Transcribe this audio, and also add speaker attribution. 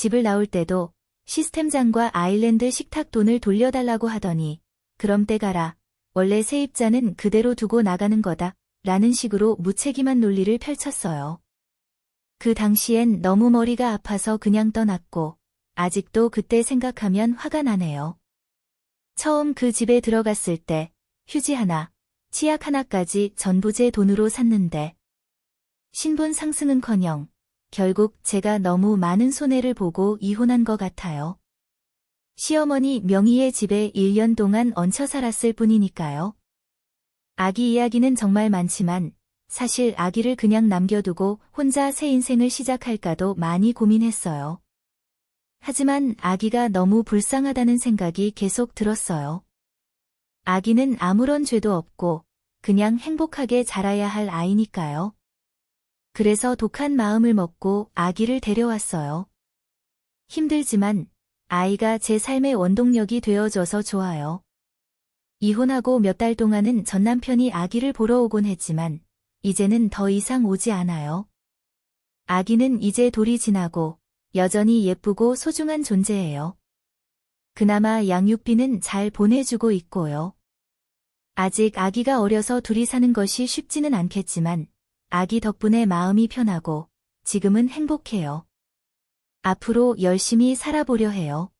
Speaker 1: 집을 나올 때도 시스템장과 아일랜드 식탁 돈을 돌려달라고 하더니 그럼 떼가라. 원래 세입자는 그대로 두고 나가는 거다. 라는 식으로 무책임한 논리를 펼쳤어요. 그 당시엔 너무 머리가 아파서 그냥 떠났고 아직도 그때 생각하면 화가 나네요. 처음 그 집에 들어갔을 때 휴지 하나, 치약 하나까지 전부 제 돈으로 샀는데 신분 상승은커녕 결국 제가 너무 많은 손해를 보고 이혼한 것 같아요. 시어머니 명의의 집에 1년 동안 얹혀 살았을 뿐이니까요. 아기 이야기는 정말 많지만 사실 아기를 그냥 남겨두고 혼자 새 인생을 시작할까도 많이 고민했어요. 하지만 아기가 너무 불쌍하다는 생각이 계속 들었어요. 아기는 아무런 죄도 없고 그냥 행복하게 자라야 할 아이니까요. 그래서 독한 마음을 먹고 아기를 데려왔어요. 힘들지만 아이가 제 삶의 원동력이 되어줘서 좋아요. 이혼하고 몇 달 동안은 전 남편이 아기를 보러 오곤 했지만 이제는 더 이상 오지 않아요. 아기는 이제 돌이 지나고 여전히 예쁘고 소중한 존재예요. 그나마 양육비는 잘 보내주고 있고요. 아직 아기가 어려서 둘이 사는 것이 쉽지는 않겠지만 아기 덕분에 마음이 편하고 지금은 행복해요. 앞으로 열심히 살아보려 해요.